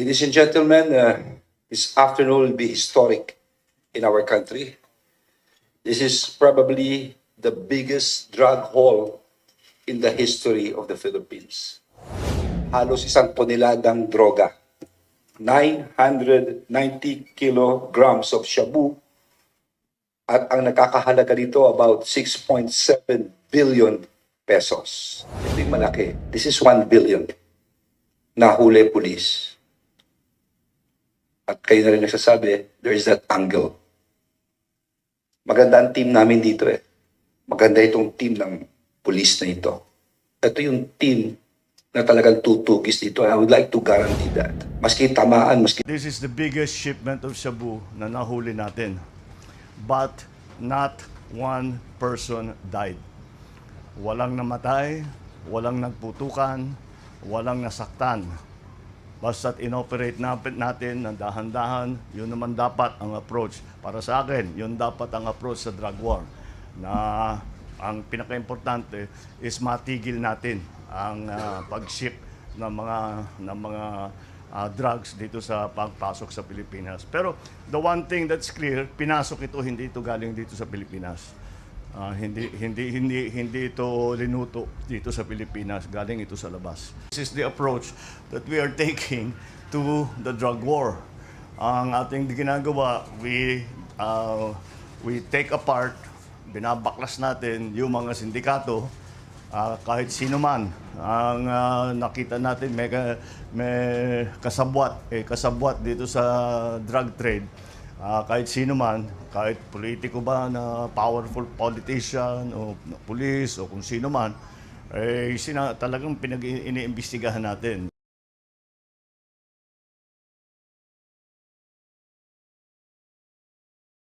Ladies and gentlemen, uh, this afternoon will be historic in our country. This is probably the biggest drug haul in the history of the Philippines. Halos isang toneladang droga. 990 kilograms of shabu at ang nakakahalaga dito about 6.7 billion pesos. Ito yung malaki. This is 1 billion na huli police. At kayo na rin nagsasabi, there is that angle. Maganda ang team namin dito eh. Maganda itong team ng police na ito. Ito yung team na talagang tutugis dito. I would like to guarantee that. Maski tamaan, maski This is the biggest shipment of shabu na nahuli natin. But not one person died. Walang namatay, walang nagputukan, walang nasaktan. Basta't inoperate natin, ng dahan-dahan, yun naman dapat ang approach. Para sa akin, yun dapat ang approach sa drug war. Na ang pinaka-importante is matigil natin ang ah, pag-ship ng mga ng mga ah, drugs dito sa pagpasok sa Pilipinas. Pero the one thing that's clear, pinasok ito hindi ito galing dito sa Pilipinas. Ah, hindi hindi hindi hindi ito linuto dito sa Pilipinas, galing ito sa labas. This is the approach that we are taking to the drug war. Ang ating ginagawa, we uh, we take apart, binabaklas natin yung mga sindikato Ah, kahit sino man ang ah, nakita natin may, may kasabwat eh kasabwat dito sa drug trade Ah, kahit sino man kahit politiko ba na powerful politician o police o kung sino man eh sina, talagang pinag iniimbestigahan natin